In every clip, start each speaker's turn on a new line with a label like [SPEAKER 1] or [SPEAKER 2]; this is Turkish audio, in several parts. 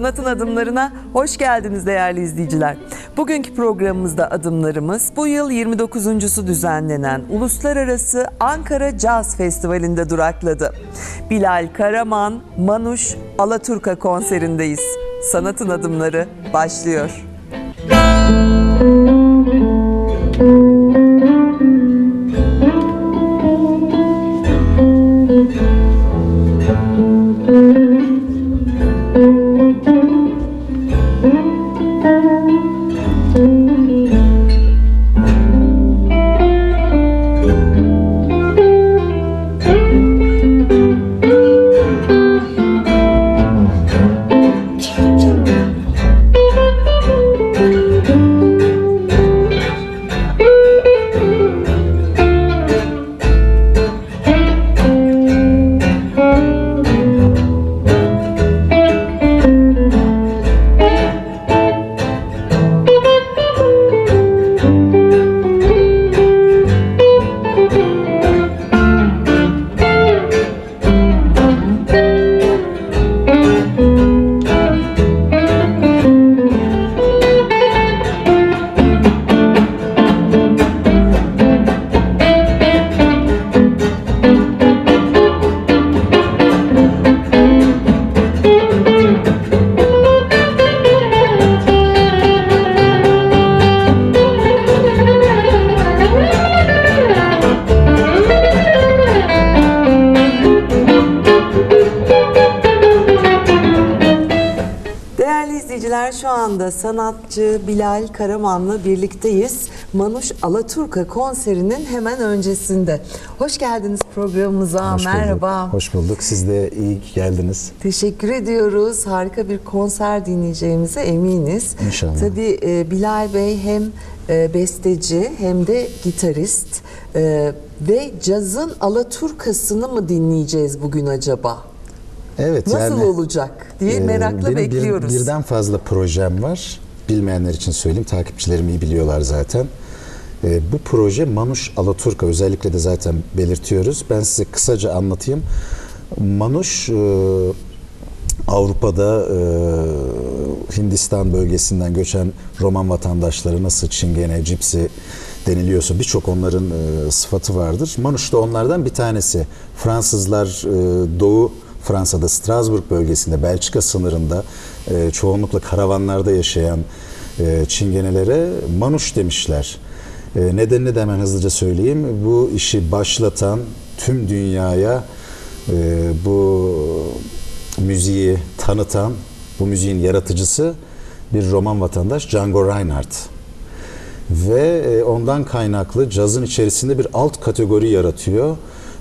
[SPEAKER 1] Sanatın adımlarına hoş geldiniz değerli izleyiciler. Bugünkü programımızda adımlarımız bu yıl 29.sü düzenlenen Uluslararası Ankara Caz Festivali'nde durakladı. Bilal Karaman, Manuş Alaturka konserindeyiz. Sanatın adımları başlıyor. Değerli sanatçı Bilal Karaman'la birlikteyiz. Manuş Alaturka konserinin hemen öncesinde. Hoş geldiniz programımıza.
[SPEAKER 2] Hoş bulduk.
[SPEAKER 1] Merhaba.
[SPEAKER 2] Hoş bulduk. Siz de iyi ki geldiniz.
[SPEAKER 1] Teşekkür ediyoruz. Harika bir konser dinleyeceğimize eminiz.
[SPEAKER 2] İnşallah.
[SPEAKER 1] Tabii e, Bilal Bey hem e, besteci hem de gitarist. E, ve cazın Alaturkasını mı dinleyeceğiz bugün acaba?
[SPEAKER 2] Evet
[SPEAKER 1] Nasıl
[SPEAKER 2] yani
[SPEAKER 1] olacak diye
[SPEAKER 2] e,
[SPEAKER 1] merakla
[SPEAKER 2] benim bir-
[SPEAKER 1] bekliyoruz.
[SPEAKER 2] birden fazla projem var. Bilmeyenler için söyleyeyim. Takipçilerim iyi biliyorlar zaten. E, bu proje Manuş Alaturka özellikle de zaten belirtiyoruz. Ben size kısaca anlatayım. Manuş e, Avrupa'da e, Hindistan bölgesinden göçen Roman vatandaşları nasıl Çingene, Cipsi deniliyorsa birçok onların e, sıfatı vardır. Manuş da onlardan bir tanesi. Fransızlar e, Doğu Fransa'da Strasbourg bölgesinde Belçika sınırında e, çoğunlukla karavanlarda yaşayan e, Çingenelere Manuş demişler. E, nedenini de hemen hızlıca söyleyeyim. Bu işi başlatan tüm dünyaya e, bu müziği tanıtan, bu müziğin yaratıcısı bir Roman vatandaş Django Reinhardt. Ve e, ondan kaynaklı cazın içerisinde bir alt kategori yaratıyor.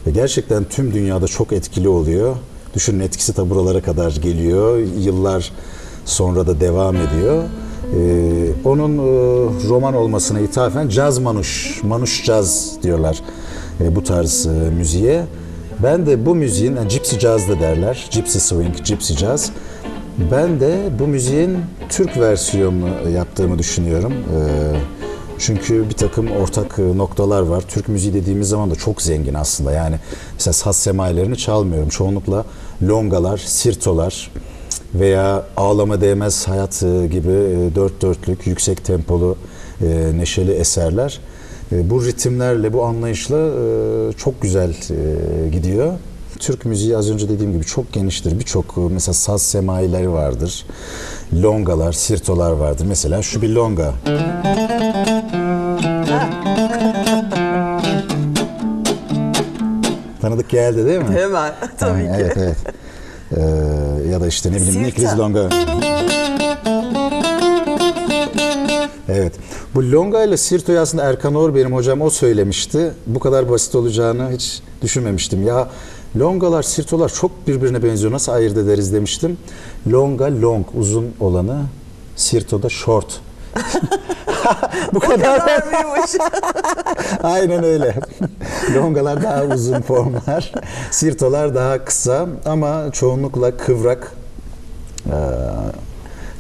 [SPEAKER 2] Ve gerçekten tüm dünyada çok etkili oluyor. Düşünün etkisi de buralara kadar geliyor. Yıllar sonra da devam ediyor. Ee, onun e, roman olmasına ithafen caz manuş, manuş caz diyorlar e, bu tarz e, müziğe. Ben de bu müziğin, yani gypsy jazz da derler, gypsy swing, gypsy jazz. Ben de bu müziğin Türk versiyonunu yaptığımı düşünüyorum. Ee, çünkü bir takım ortak e, noktalar var. Türk müziği dediğimiz zaman da çok zengin aslında. Yani mesela saz semailerini çalmıyorum. Çoğunlukla longalar, sirtolar veya ağlama değmez hayat e, gibi e, dört dörtlük, yüksek tempolu, e, neşeli eserler. Bu ritimlerle, bu anlayışla çok güzel gidiyor. Türk müziği az önce dediğim gibi çok geniştir. Birçok mesela saz semaileri vardır. Longalar, sirtolar vardır. Mesela şu bir longa. Tanıdık geldi değil mi?
[SPEAKER 1] Hemen tabii
[SPEAKER 2] Ha,
[SPEAKER 1] ki.
[SPEAKER 2] Evet evet. Ee, ya da işte ne bileyim. Nikriz Longa. Evet. Bu Longa ile Sirto'yu aslında Erkan Oğur benim hocam o söylemişti. Bu kadar basit olacağını hiç düşünmemiştim. Ya Longalar, Sirtolar çok birbirine benziyor. Nasıl ayırt ederiz demiştim. Longa long uzun olanı, Sirto da short. Bu kadar.
[SPEAKER 1] Kadar mıymış?
[SPEAKER 2] Aynen öyle. Longalar daha uzun formlar, sirtolar daha kısa ama çoğunlukla kıvrak. Ee,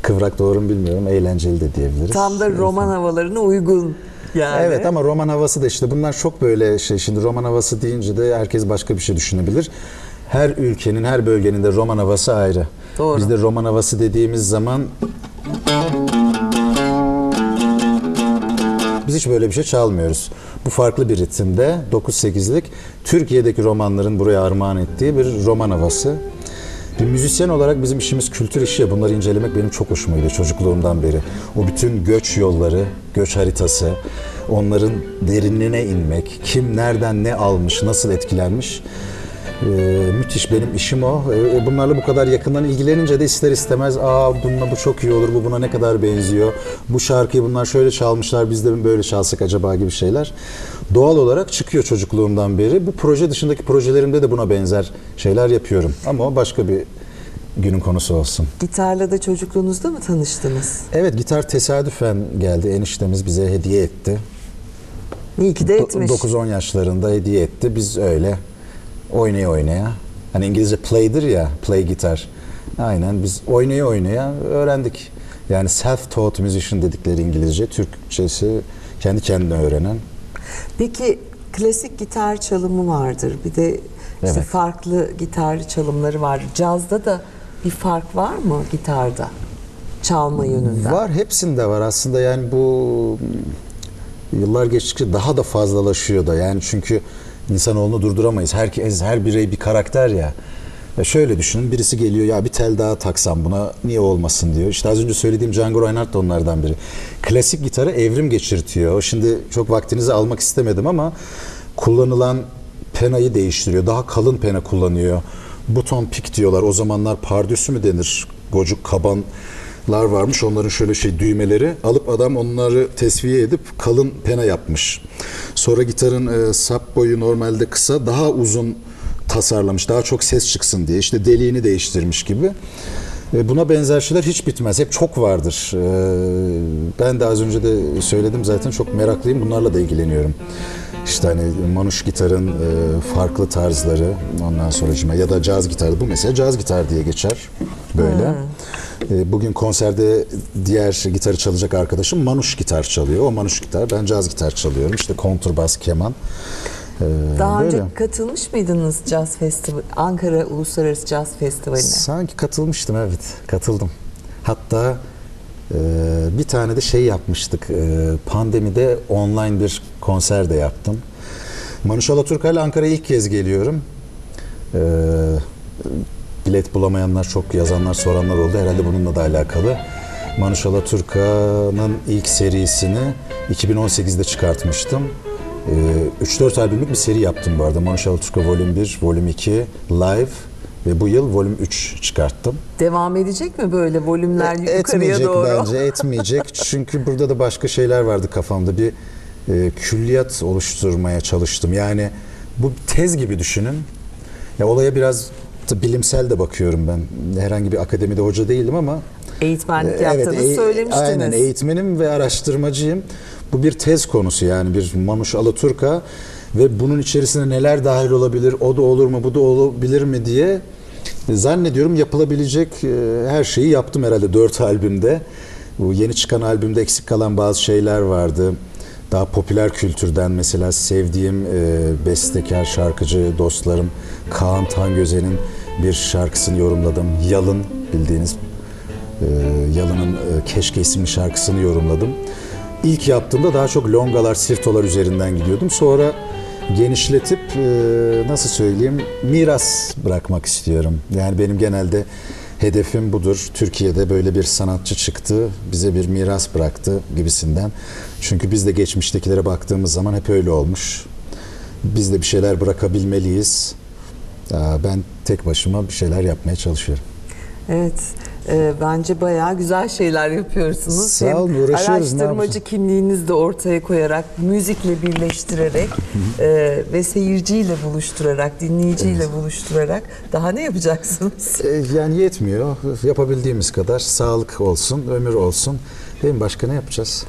[SPEAKER 2] kıvrak doğru mu bilmiyorum, eğlenceli de diyebiliriz.
[SPEAKER 1] Tam da roman havalarına uygun yani.
[SPEAKER 2] Evet ama roman havası da işte bunlar çok böyle şey şimdi roman havası deyince de herkes başka bir şey düşünebilir. her ülkenin, her bölgenin de roman havası ayrı.
[SPEAKER 1] Doğru.
[SPEAKER 2] Bizde roman havası dediğimiz zaman biz hiç böyle bir şey çalmıyoruz. Bu farklı bir ritimde 9-8'lik Türkiye'deki romanların buraya armağan ettiği bir roman havası. Bir müzisyen olarak bizim işimiz kültür işi. ya, Bunları incelemek benim çok hoşuma gidiyor çocukluğumdan beri. O bütün göç yolları, göç haritası, onların derinliğine inmek, kim nereden ne almış, nasıl etkilenmiş. Ee, müthiş benim işim o. Ee, bunlarla bu kadar yakından ilgilenince de ister istemez aa bununla bu çok iyi olur, bu buna ne kadar benziyor, bu şarkıyı bunlar şöyle çalmışlar, biz de mi böyle çalsak acaba gibi şeyler. Doğal olarak çıkıyor çocukluğumdan beri. Bu proje dışındaki projelerimde de buna benzer şeyler yapıyorum. Ama başka bir günün konusu olsun.
[SPEAKER 1] Gitarla da çocukluğunuzda mı tanıştınız?
[SPEAKER 2] Evet gitar tesadüfen geldi. Eniştemiz bize hediye etti.
[SPEAKER 1] İyi ki de etmiş.
[SPEAKER 2] 9-10 yaşlarında hediye etti. Biz öyle oynaya oynaya. Hani İngilizce play'dir ya, play gitar. Aynen biz oynaya oynaya öğrendik. Yani self-taught musician dedikleri İngilizce, Türkçesi kendi kendine öğrenen.
[SPEAKER 1] Peki klasik gitar çalımı vardır. Bir de işte
[SPEAKER 2] Evet.
[SPEAKER 1] farklı gitar çalımları var. Cazda da bir fark var mı gitarda? Çalma yönünden.
[SPEAKER 2] Var, hepsinde var aslında yani bu yıllar geçtikçe daha da fazlalaşıyor da yani çünkü insanoğlunu durduramayız. Herkes, her birey bir karakter ya. Ya şöyle düşünün birisi geliyor ya bir tel daha taksam buna niye olmasın diyor. İşte az önce söylediğim Django Reinhardt da onlardan biri. Klasik gitarı evrim geçirtiyor. Şimdi çok vaktinizi almak istemedim ama kullanılan penayı değiştiriyor. Daha kalın pena kullanıyor. Buton pik diyorlar. O zamanlar pardüsü mü denir? Gocuk kaban lar varmış. Onların şöyle şey düğmeleri alıp adam onları tesviye edip kalın pena yapmış. Sonra gitarın e, sap boyu normalde kısa, daha uzun tasarlamış. Daha çok ses çıksın diye. İşte deliğini değiştirmiş gibi. E, buna benzer şeyler hiç bitmez. Hep çok vardır. E, ben de az önce de söyledim zaten çok meraklıyım. Bunlarla da ilgileniyorum. İşte hani manuş gitarın e, farklı tarzları ondan sonra ya da caz gitarı bu mesela caz gitar diye geçer böyle. E, bugün konserde diğer gitarı çalacak arkadaşım manuş gitar çalıyor. O manuş gitar ben caz gitar çalıyorum. İşte kontrbas, keman. E,
[SPEAKER 1] Daha önce
[SPEAKER 2] böyle.
[SPEAKER 1] katılmış mıydınız Caz Festivali, Ankara Uluslararası Caz Festivali'ne?
[SPEAKER 2] Sanki katılmıştım evet katıldım. Hatta e, bir tane de şey yapmıştık. E, pandemide online bir konser de yaptım. Manuş Alaturka ile Ankara'ya ilk kez geliyorum. E, bilet bulamayanlar çok yazanlar soranlar oldu. Herhalde bununla da alakalı. Manuş Alaturka'nın ilk serisini 2018'de çıkartmıştım. Ee, 3-4 albümlük bir seri yaptım bu arada. Manuş Alaturka Volüm 1, Volüm 2, Live ve bu yıl Volüm 3 çıkarttım.
[SPEAKER 1] Devam edecek mi böyle volümler yukarıya
[SPEAKER 2] E, etmeyecek
[SPEAKER 1] doğru?
[SPEAKER 2] bence, etmeyecek. Çünkü burada da başka şeyler vardı kafamda. Bir e, külliyat oluşturmaya çalıştım. Yani bu tez gibi düşünün. Ya olaya biraz da bilimsel de bakıyorum ben. Herhangi bir akademide hoca değilim ama
[SPEAKER 1] Eğitmenlik
[SPEAKER 2] ee,
[SPEAKER 1] yaptığınızı
[SPEAKER 2] eğ-
[SPEAKER 1] söylemiştiniz.
[SPEAKER 2] Aynen eğitmenim ve araştırmacıyım. Bu bir tez konusu yani bir Manuş Alaturka ve bunun içerisine neler dahil olabilir, o da olur mu, bu da olabilir mi diye zannediyorum yapılabilecek e, her şeyi yaptım herhalde dört albümde. Bu yeni çıkan albümde eksik kalan bazı şeyler vardı. Daha popüler kültürden mesela sevdiğim e, bestekar, şarkıcı dostlarım Kaan Tangöze'nin bir şarkısını yorumladım. Yalın bildiğiniz e, Yalın'ın e, Keşke isimli şarkısını yorumladım. İlk yaptığımda daha çok longalar, sirtolar üzerinden gidiyordum. Sonra genişletip e, nasıl söyleyeyim miras bırakmak istiyorum. Yani benim genelde hedefim budur. Türkiye'de böyle bir sanatçı çıktı, bize bir miras bıraktı gibisinden. Çünkü biz de geçmiştekilere baktığımız zaman hep öyle olmuş. Biz de bir şeyler bırakabilmeliyiz. Ben tek başıma bir şeyler yapmaya çalışıyorum.
[SPEAKER 1] Evet. e, bence bayağı güzel şeyler yapıyorsunuz.
[SPEAKER 2] Sağ olun, uğraşıyoruz,
[SPEAKER 1] Araştırmacı kimliğinizi de ortaya koyarak, müzikle birleştirerek e, ve seyirciyle buluşturarak, dinleyiciyle buluşturarak daha ne yapacaksınız?
[SPEAKER 2] E, Yani yetmiyor. Yapabildiğimiz kadar sağlık olsun, ömür olsun. Değil mi? Başka ne yapacağız?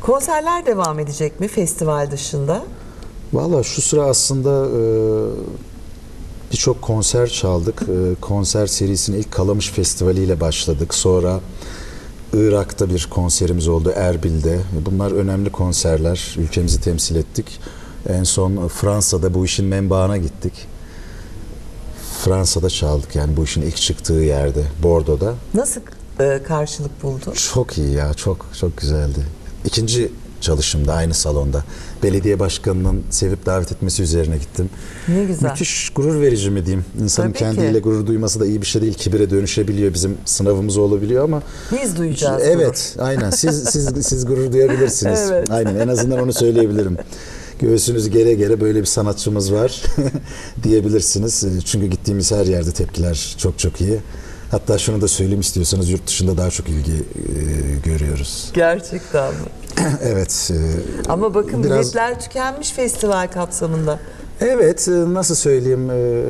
[SPEAKER 1] Konserler devam edecek mi festival dışında?
[SPEAKER 2] Valla şu sıra aslında e, birçok konser çaldık. E, konser serisine ilk Kalamış Festivali ile başladık. Sonra Irak'ta bir konserimiz oldu Erbil'de. Bunlar önemli konserler. Ülkemizi temsil ettik. En son Fransa'da bu işin menbaına gittik. Fransa'da çaldık yani bu işin ilk çıktığı yerde Bordeaux'da.
[SPEAKER 1] Nasıl e, karşılık buldu?
[SPEAKER 2] Çok iyi ya çok çok güzeldi. İkinci çalışımda aynı salonda. Belediye başkanının sevip davet etmesi üzerine gittim.
[SPEAKER 1] Ne güzel.
[SPEAKER 2] Müthiş gurur verici mi diyeyim. İnsanın
[SPEAKER 1] Tabii
[SPEAKER 2] kendiyle
[SPEAKER 1] ki.
[SPEAKER 2] gurur duyması da iyi bir şey değil. Kibire dönüşebiliyor. Bizim sınavımız olabiliyor ama
[SPEAKER 1] Biz duyacağız.
[SPEAKER 2] Evet, aynen. Siz siz siz gurur duyabilirsiniz.
[SPEAKER 1] Evet.
[SPEAKER 2] Aynen. En azından onu söyleyebilirim. Göğsünüz gere gere böyle bir sanatçımız var diyebilirsiniz. Çünkü gittiğimiz her yerde tepkiler çok çok iyi. Hatta şunu da söyleyeyim istiyorsanız yurt dışında daha çok ilgi e, görüyoruz.
[SPEAKER 1] Gerçekten mi?
[SPEAKER 2] evet. e,
[SPEAKER 1] Ama bakın
[SPEAKER 2] Biraz-
[SPEAKER 1] biletler tükenmiş festival kapsamında.
[SPEAKER 2] Evet, e, nasıl söyleyeyim? e,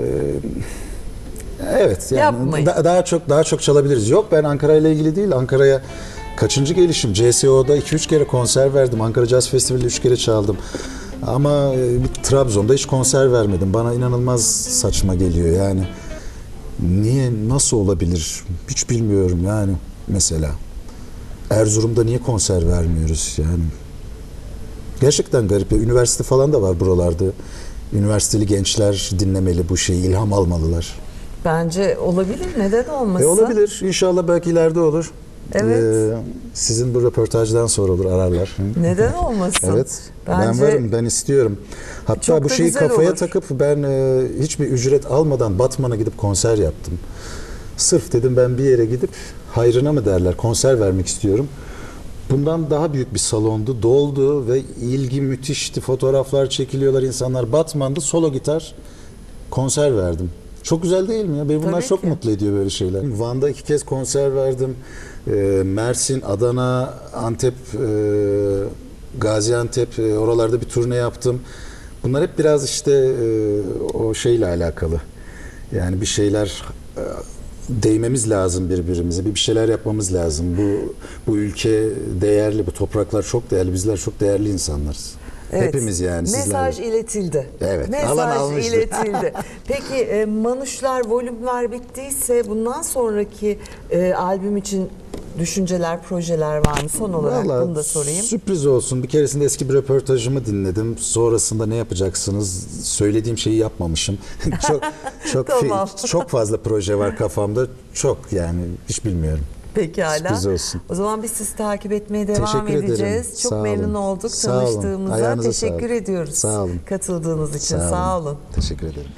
[SPEAKER 2] Evet, yani
[SPEAKER 1] Yapmayın.
[SPEAKER 2] da- daha çok daha çok çalabiliriz. Yok ben Ankara ile ilgili değil. Ankara'ya kaçıncı gelişim? CSO'da 2-3 kere konser verdim. Ankara Jazz Festivali'de 3 kere çaldım. Ama bir Trabzon'da hiç konser vermedim. Bana inanılmaz saçma geliyor yani. Niye, nasıl olabilir? Hiç bilmiyorum yani mesela. Erzurum'da niye konser vermiyoruz yani? Gerçekten garip. Üniversite falan da var buralarda. Üniversiteli gençler dinlemeli bu şeyi, ilham almalılar.
[SPEAKER 1] Bence olabilir. Neden olmasın?
[SPEAKER 2] E olabilir. İnşallah belki ileride olur.
[SPEAKER 1] Evet.
[SPEAKER 2] Ee, sizin bu röportajdan sonra olur ararlar.
[SPEAKER 1] Neden olmasın?
[SPEAKER 2] Evet. Ben
[SPEAKER 1] Bence
[SPEAKER 2] varım, ben istiyorum. Hatta bu şeyi kafaya
[SPEAKER 1] olur.
[SPEAKER 2] takıp ben e, hiçbir ücret almadan Batman'a gidip konser yaptım. Sırf dedim ben bir yere gidip hayrına mı derler konser vermek istiyorum. Bundan daha büyük bir salondu, doldu ve ilgi müthişti. Fotoğraflar çekiliyorlar insanlar. Batman'da solo gitar konser verdim. Çok güzel değil mi ya? Beni bunlar
[SPEAKER 1] Tabii
[SPEAKER 2] çok
[SPEAKER 1] ki.
[SPEAKER 2] mutlu ediyor böyle şeyler. Van'da iki kez konser verdim. Ee, Mersin, Adana, Antep, e, Gaziantep e, oralarda bir turne yaptım. Bunlar hep biraz işte e, o şeyle alakalı. Yani bir şeyler e, değmemiz lazım birbirimize. Bir şeyler yapmamız lazım. Bu bu ülke değerli, bu topraklar çok değerli. Bizler çok değerli insanlarız.
[SPEAKER 1] Evet.
[SPEAKER 2] Hepimiz yani
[SPEAKER 1] Mesaj
[SPEAKER 2] sizler.
[SPEAKER 1] iletildi.
[SPEAKER 2] Evet, alan
[SPEAKER 1] Mesaj
[SPEAKER 2] almıştır.
[SPEAKER 1] iletildi. Peki e, Manuşlar volümler bittiyse bundan sonraki e, albüm için düşünceler, projeler var mı? Son olarak
[SPEAKER 2] Vallahi
[SPEAKER 1] bunu da sorayım.
[SPEAKER 2] Sürpriz olsun. Bir keresinde eski bir röportajımı dinledim. Sonrasında ne yapacaksınız? Söylediğim şeyi yapmamışım. çok çok
[SPEAKER 1] Tamam.
[SPEAKER 2] çok fazla proje var kafamda. Çok yani hiç bilmiyorum.
[SPEAKER 1] Peki hala.
[SPEAKER 2] Sürpriz olsun.
[SPEAKER 1] O zaman biz sizi takip etmeye devam
[SPEAKER 2] Teşekkür ederim.
[SPEAKER 1] edeceğiz. Çok
[SPEAKER 2] Sağ
[SPEAKER 1] memnun
[SPEAKER 2] olun.
[SPEAKER 1] olduk
[SPEAKER 2] Sağ olun.
[SPEAKER 1] tanıştığımıza.
[SPEAKER 2] Ayağınıza
[SPEAKER 1] Teşekkür
[SPEAKER 2] sağlık.
[SPEAKER 1] ediyoruz.
[SPEAKER 2] Sağ olun.
[SPEAKER 1] Katıldığınız için sağ olun.
[SPEAKER 2] Teşekkür ederim.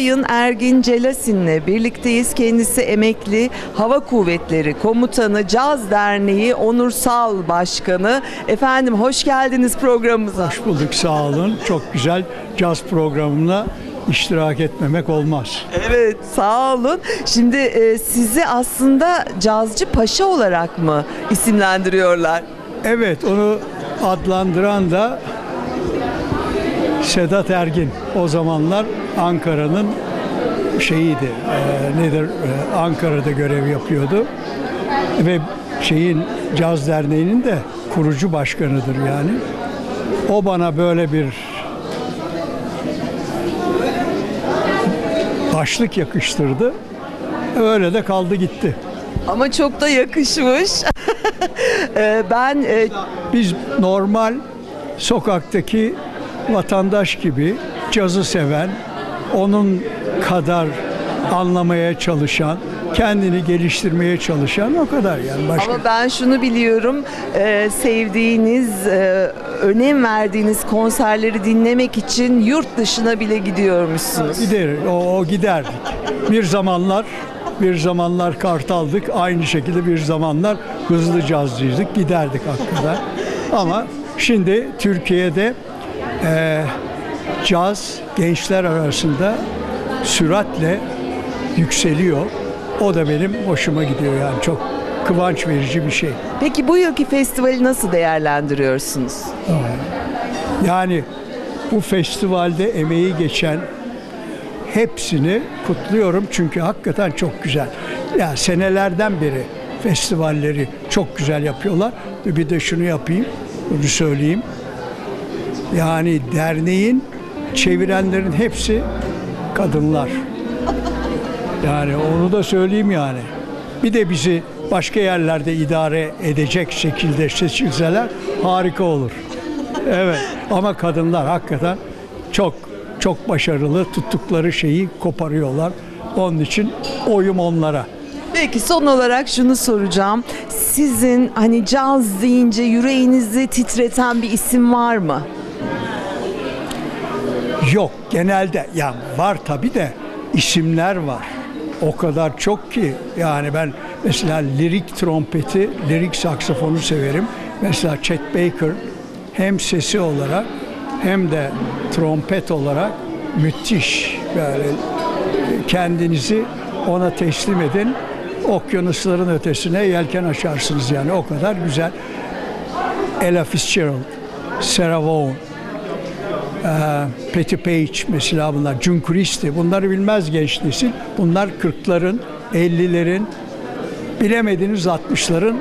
[SPEAKER 1] Sayın Ergin Celasin'le birlikteyiz. Kendisi emekli Hava Kuvvetleri Komutanı Caz Derneği Onursal Başkanı. Efendim hoş geldiniz programımıza.
[SPEAKER 3] Hoş bulduk sağ olun. Çok güzel caz programına iştirak etmemek olmaz.
[SPEAKER 1] Evet sağ olun. Şimdi e, sizi aslında cazcı paşa olarak mı isimlendiriyorlar?
[SPEAKER 3] Evet onu adlandıran da Sedat Ergin. O zamanlar Ankara'nın şeyiydi. e, nedir? e, Ankara'da görev yapıyordu. Ve şeyin Caz Derneği'nin de kurucu başkanıdır yani. O bana böyle bir başlık yakıştırdı. Öyle de kaldı gitti.
[SPEAKER 1] Ama çok da yakışmış. E, ben e,
[SPEAKER 3] Biz normal sokaktaki vatandaş gibi cazı seven, onun kadar anlamaya çalışan, kendini geliştirmeye çalışan o kadar yani başka.
[SPEAKER 1] Ama ben şunu biliyorum, e, sevdiğiniz, e, önem verdiğiniz konserleri dinlemek için yurt dışına bile gidiyormuşsunuz.
[SPEAKER 3] Gider, o, o giderdik. Bir zamanlar bir zamanlar kartaldık. Aynı şekilde bir zamanlar hızlı cazcıydık. Giderdik hakikaten. Ama şimdi Türkiye'de e, caz gençler arasında süratle yükseliyor. O da benim hoşuma gidiyor yani çok kıvanç verici bir şey.
[SPEAKER 1] Peki bu yılki festivali nasıl değerlendiriyorsunuz?
[SPEAKER 3] Yani bu festivalde emeği geçen hepsini kutluyorum çünkü hakikaten çok güzel. Ya senelerden beri festivalleri çok güzel yapıyorlar. Bir de şunu yapayım, bunu söyleyeyim. Yani derneğin çevirenlerin hepsi kadınlar. Yani onu da söyleyeyim yani. Bir de bizi başka yerlerde idare edecek şekilde seçilseler harika olur. Evet ama kadınlar hakikaten çok çok başarılı tuttukları şeyi koparıyorlar. Onun için oyum onlara.
[SPEAKER 1] Peki son olarak şunu soracağım. Sizin hani caz deyince yüreğinizi titreten bir isim var mı?
[SPEAKER 3] Yok genelde ya var tabi de isimler var. O kadar çok ki yani ben mesela lirik trompeti, lirik saksafonu severim. Mesela Chet Baker hem sesi olarak hem de trompet olarak müthiş böyle kendinizi ona teslim edin. Okyanusların ötesine yelken açarsınız yani o kadar güzel. Ella Fitzgerald, Sarah Vaughan, Patty Page mesela bunlar, June Christie bunları bilmez genç nesil. Bunlar 40'ların, 50'lerin, bilemediğiniz 60'ların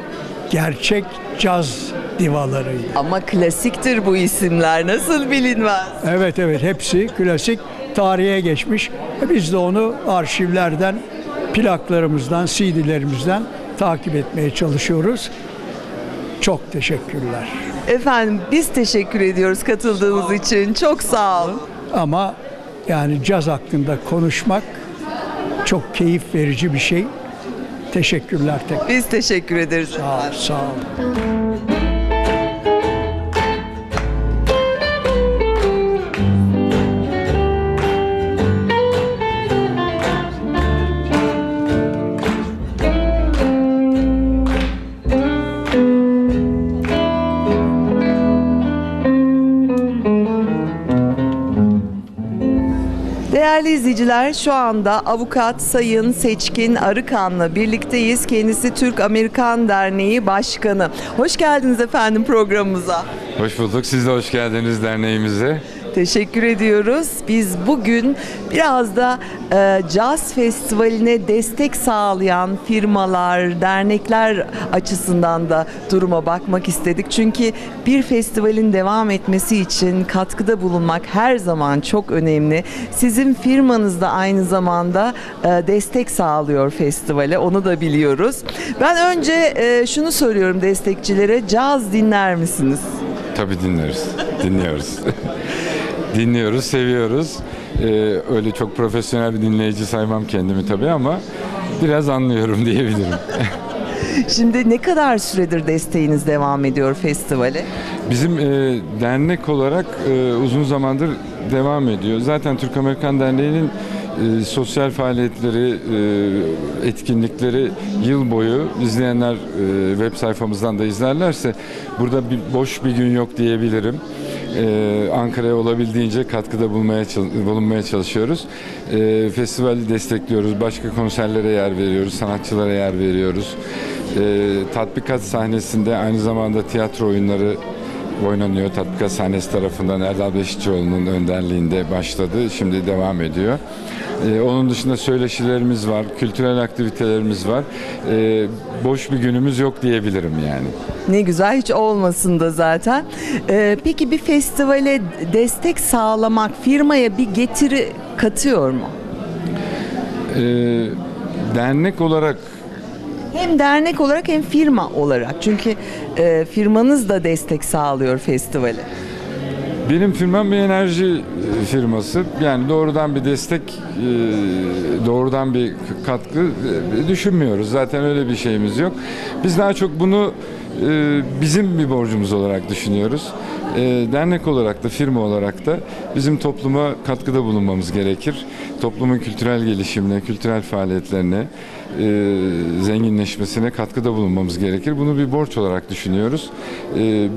[SPEAKER 3] gerçek caz divalarıydı.
[SPEAKER 1] Ama klasiktir bu isimler. Nasıl bilinmez?
[SPEAKER 3] Evet evet hepsi klasik tarihe geçmiş. E Biz de onu arşivlerden, plaklarımızdan, CD'lerimizden takip etmeye çalışıyoruz. Çok teşekkürler.
[SPEAKER 1] Efendim biz teşekkür ediyoruz katıldığınız için. Çok sağ olun.
[SPEAKER 3] Ama yani caz hakkında konuşmak çok keyif verici bir şey. Teşekkürler tekrar.
[SPEAKER 1] Biz teşekkür ederiz.
[SPEAKER 3] Sağ ol, sağ ol.
[SPEAKER 1] İzleyiciler şu anda avukat Sayın Seçkin Arıkan'la birlikteyiz. Kendisi Türk Amerikan Derneği Başkanı. Hoş geldiniz efendim programımıza.
[SPEAKER 4] Hoş bulduk. Siz de hoş geldiniz derneğimize.
[SPEAKER 1] Teşekkür ediyoruz. Biz bugün biraz da e, Caz Festivali'ne destek sağlayan firmalar, dernekler açısından da duruma bakmak istedik. Çünkü bir festivalin devam etmesi için katkıda bulunmak her zaman çok önemli. Sizin firmanız da aynı zamanda e, destek sağlıyor festivale. Onu da biliyoruz. Ben önce e, şunu soruyorum destekçilere. Caz dinler misiniz?
[SPEAKER 4] Tabii dinleriz. Dinliyoruz. Dinliyoruz, seviyoruz. Ee, öyle çok profesyonel bir dinleyici saymam kendimi tabii ama biraz anlıyorum diyebilirim.
[SPEAKER 1] Şimdi ne kadar süredir desteğiniz devam ediyor festivale?
[SPEAKER 4] Bizim e, dernek olarak e, uzun zamandır devam ediyor. Zaten Türk Amerikan Derneği'nin e, sosyal faaliyetleri, e, etkinlikleri yıl boyu izleyenler e, web sayfamızdan da izlerlerse burada bir boş bir gün yok diyebilirim. E, Ankara'ya olabildiğince katkıda bulmaya bulunmaya çalışıyoruz. E, festivali destekliyoruz. Başka konserlere yer veriyoruz. Sanatçılara yer veriyoruz. E, tatbikat sahnesinde aynı zamanda tiyatro oyunları oynanıyor. Tatbikat sahnesi tarafından Erdal Beşikçioğlu'nun önderliğinde başladı. Şimdi devam ediyor. Ee, onun dışında söyleşilerimiz var, kültürel aktivitelerimiz var. Ee, boş bir günümüz yok diyebilirim yani.
[SPEAKER 1] Ne güzel hiç olmasın da zaten. Ee, peki bir festivale destek sağlamak firmaya bir getiri katıyor mu?
[SPEAKER 4] Ee, dernek olarak
[SPEAKER 1] Hem dernek olarak hem firma olarak. Çünkü e, firmanız da destek sağlıyor festivale.
[SPEAKER 4] Benim firmam bir enerji e, firması. Yani doğrudan bir destek, e, doğrudan bir katkı e, düşünmüyoruz. Zaten öyle bir şeyimiz yok. Biz daha çok bunu bizim bir borcumuz olarak düşünüyoruz. Dernek olarak da, firma olarak da bizim topluma katkıda bulunmamız gerekir. Toplumun kültürel gelişimine, kültürel faaliyetlerine, zenginleşmesine katkıda bulunmamız gerekir. Bunu bir borç olarak düşünüyoruz.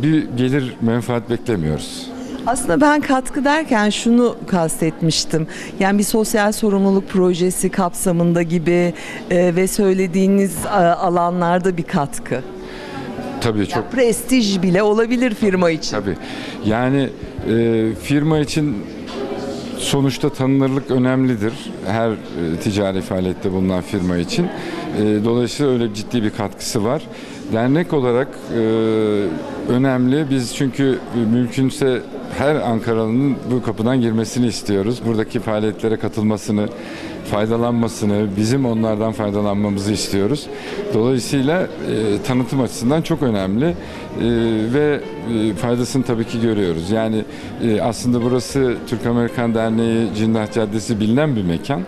[SPEAKER 4] Bir gelir, menfaat beklemiyoruz.
[SPEAKER 1] Aslında ben katkı derken şunu kastetmiştim. Yani bir sosyal sorumluluk projesi kapsamında gibi e, ve söylediğiniz e, alanlarda bir katkı.
[SPEAKER 4] Tabii çok
[SPEAKER 1] Yani prestij bile olabilir firma için.
[SPEAKER 4] Tabii. Yani e, firma için sonuçta tanınırlık önemlidir her e, ticari faaliyette bulunan firma için. E, dolayısıyla öyle ciddi bir katkısı var. Dernek olarak e, önemli. Biz çünkü mümkünse her Ankaralı'nın bu kapıdan girmesini istiyoruz. Buradaki faaliyetlere katılmasını, faydalanmasını, bizim onlardan faydalanmamızı istiyoruz. Dolayısıyla e, tanıtım açısından çok önemli e, ve e, faydasını tabii ki görüyoruz. Yani e, aslında burası Türk Amerikan Derneği Cindah Caddesi bilinen bir mekan.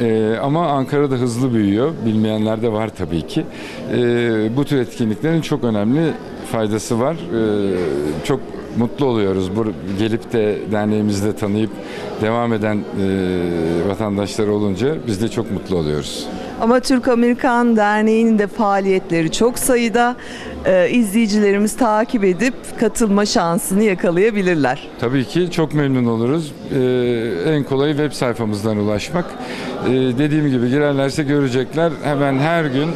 [SPEAKER 4] E, ama Ankara'da hızlı büyüyor. Bilmeyenler de var tabii ki. E, bu tür etkinliklerin çok önemli faydası var. E, çok mutlu oluyoruz. Bu gelip de derneğimizde tanıyıp devam eden e, vatandaşlar olunca biz de çok mutlu oluyoruz.
[SPEAKER 1] Ama Türk Amerikan Derneği'nin de faaliyetleri çok sayıda. Ee, izleyicilerimiz takip edip katılma şansını yakalayabilirler.
[SPEAKER 4] Tabii ki çok memnun oluruz. E, en kolayı web sayfamızdan ulaşmak. E, dediğim gibi girerlerse görecekler. Hemen her gün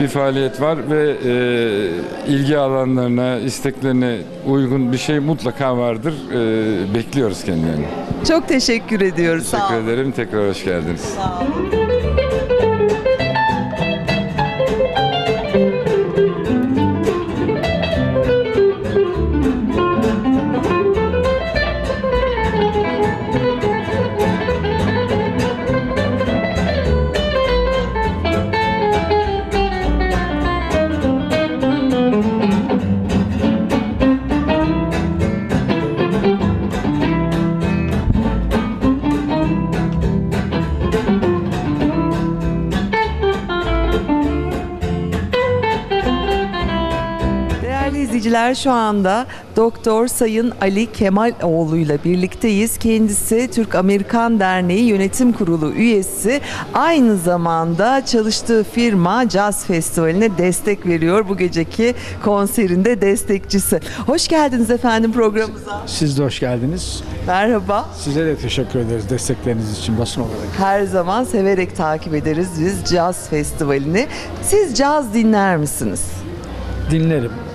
[SPEAKER 4] bir faaliyet var ve e, ilgi alanlarına, isteklerine uygun bir şey mutlaka vardır. E, bekliyoruz kendilerini.
[SPEAKER 1] Çok teşekkür ediyoruz. Sağ
[SPEAKER 4] Teşekkür
[SPEAKER 1] olun.
[SPEAKER 4] ederim. Tekrar hoş geldiniz.
[SPEAKER 1] Değerli izleyiciler şu anda Doktor Sayın Ali Kemaloğlu ile birlikteyiz. Kendisi Türk Amerikan Derneği Yönetim Kurulu üyesi. Aynı zamanda çalıştığı firma Jazz Festivali'ne destek veriyor. Bu geceki konserinde destekçisi. Hoş geldiniz efendim programımıza.
[SPEAKER 5] Siz de hoş geldiniz.
[SPEAKER 1] Merhaba.
[SPEAKER 5] Size de teşekkür ederiz destekleriniz için basın olarak.
[SPEAKER 1] Her zaman severek takip ederiz biz Jazz Festivali'ni. Siz caz dinler misiniz?
[SPEAKER 5] Dinlerim.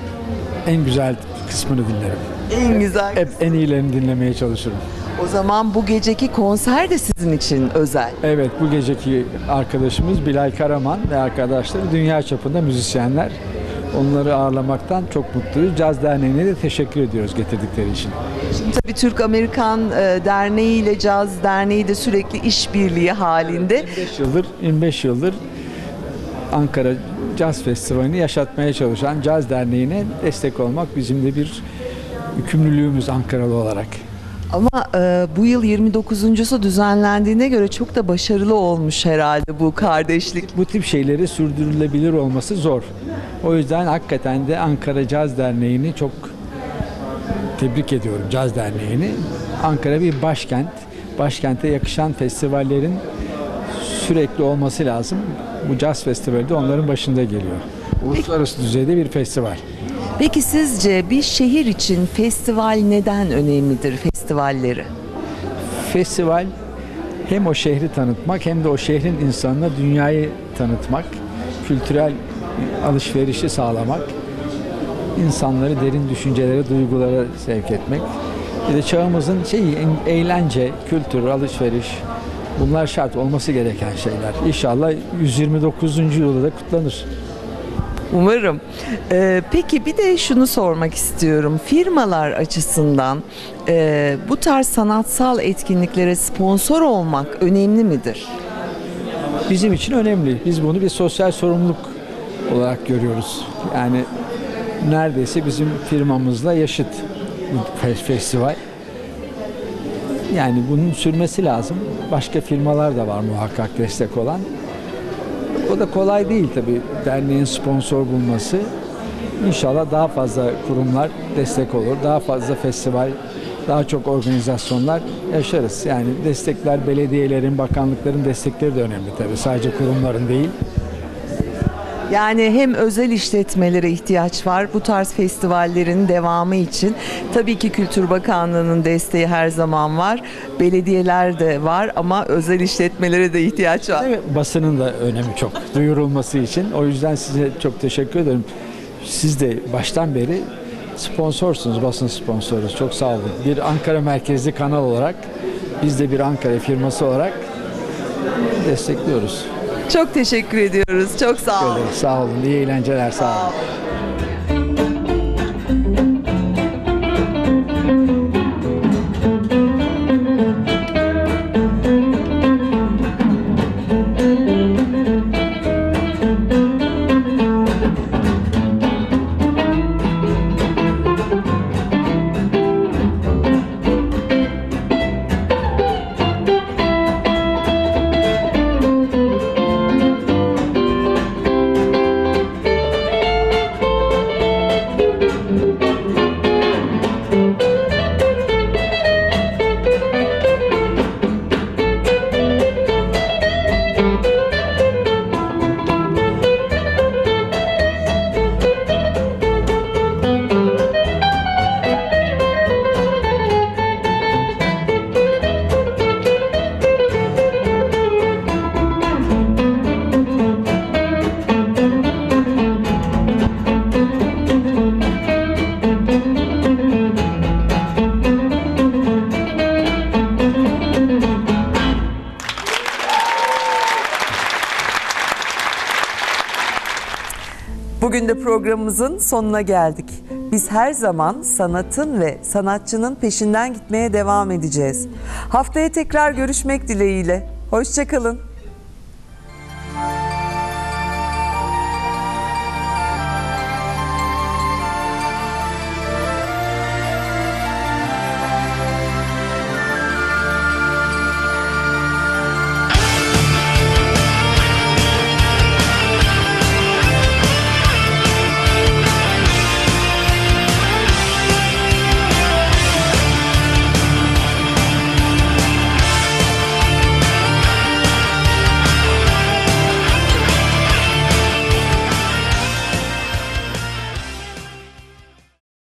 [SPEAKER 5] En güzel kısmını dinlerim.
[SPEAKER 1] En güzel.
[SPEAKER 5] Hep en iyilerini dinlemeye çalışırım.
[SPEAKER 1] O zaman bu geceki konser de sizin için özel.
[SPEAKER 5] Evet bu geceki arkadaşımız Bilal Karaman ve arkadaşları dünya çapında müzisyenler. Onları ağırlamaktan çok mutluyuz. Caz Derneği'ne de teşekkür ediyoruz getirdikleri için.
[SPEAKER 1] Şimdi tabii Türk Amerikan e, Derneği ile Caz Derneği de sürekli işbirliği halinde.
[SPEAKER 5] 25 yıldır 25 yıldır Ankara Caz Festivali'ni yaşatmaya çalışan Caz Derneği'ne destek olmak bizim de bir yükümlülüğümüz Ankaralı olarak.
[SPEAKER 1] Ama e, bu yıl 29.sü düzenlendiğine göre çok da başarılı olmuş herhalde bu kardeşlik.
[SPEAKER 5] Bu tip şeyleri sürdürülebilir olması zor. O yüzden hakikaten de Ankara Caz Derneği'ni çok tebrik ediyorum Caz Derneği'ni. Ankara bir başkent. Başkente yakışan festivallerin sürekli olması lazım. Bu Caz Festivali de onların başında geliyor. Uluslararası düzeyde bir festival.
[SPEAKER 1] Peki sizce bir şehir için festival neden önemlidir festivalleri?
[SPEAKER 5] Festival hem o şehri tanıtmak hem de o şehrin insanına dünyayı tanıtmak, kültürel alışverişi sağlamak, insanları derin düşüncelere, duygulara sevk etmek. Bir de çağımızın şeyi eğlence, kültür, alışveriş bunlar şart olması gereken şeyler. İnşallah 129. yılda da kutlanır.
[SPEAKER 1] Umarım. E, peki bir de şunu sormak istiyorum. Firmalar açısından e, bu tarz sanatsal etkinliklere sponsor olmak önemli midir?
[SPEAKER 5] bizim için önemli. Biz bunu bir sosyal sorumluluk olarak görüyoruz. Yani neredeyse bizim firmamızla yaşıt festival. Yani bunun sürmesi lazım. Başka firmalar da var muhakkak destek olan. O da kolay değil tabii derneğin sponsor bulması. İnşallah daha fazla kurumlar destek olur. Daha fazla festival, daha çok organizasyonlar yaşarız. Yani destekler belediyelerin, bakanlıkların destekleri de önemli tabii. Sadece kurumların değil.
[SPEAKER 1] Yani hem özel işletmelere ihtiyaç var bu tarz festivallerin devamı için. Tabii ki Kültür Bakanlığı'nın desteği her zaman var. Belediyeler de var ama özel işletmelere de ihtiyaç var.
[SPEAKER 5] Evet, basının da önemi çok duyurulması için. O yüzden size çok teşekkür ederim. Siz de baştan beri sponsorsunuz, basın sponsoruz. Çok sağ olun. Bir Ankara merkezli kanal olarak biz de bir Ankara firması olarak destekliyoruz.
[SPEAKER 1] Çok teşekkür ediyoruz. Çok sağ olun.
[SPEAKER 5] Sağ olun. İyi eğlenceler. Sağ olun.
[SPEAKER 1] Bugün de programımızın sonuna geldik. Biz her zaman sanatın ve sanatçının peşinden gitmeye devam edeceğiz. Haftaya tekrar görüşmek dileğiyle. Hoşçakalın.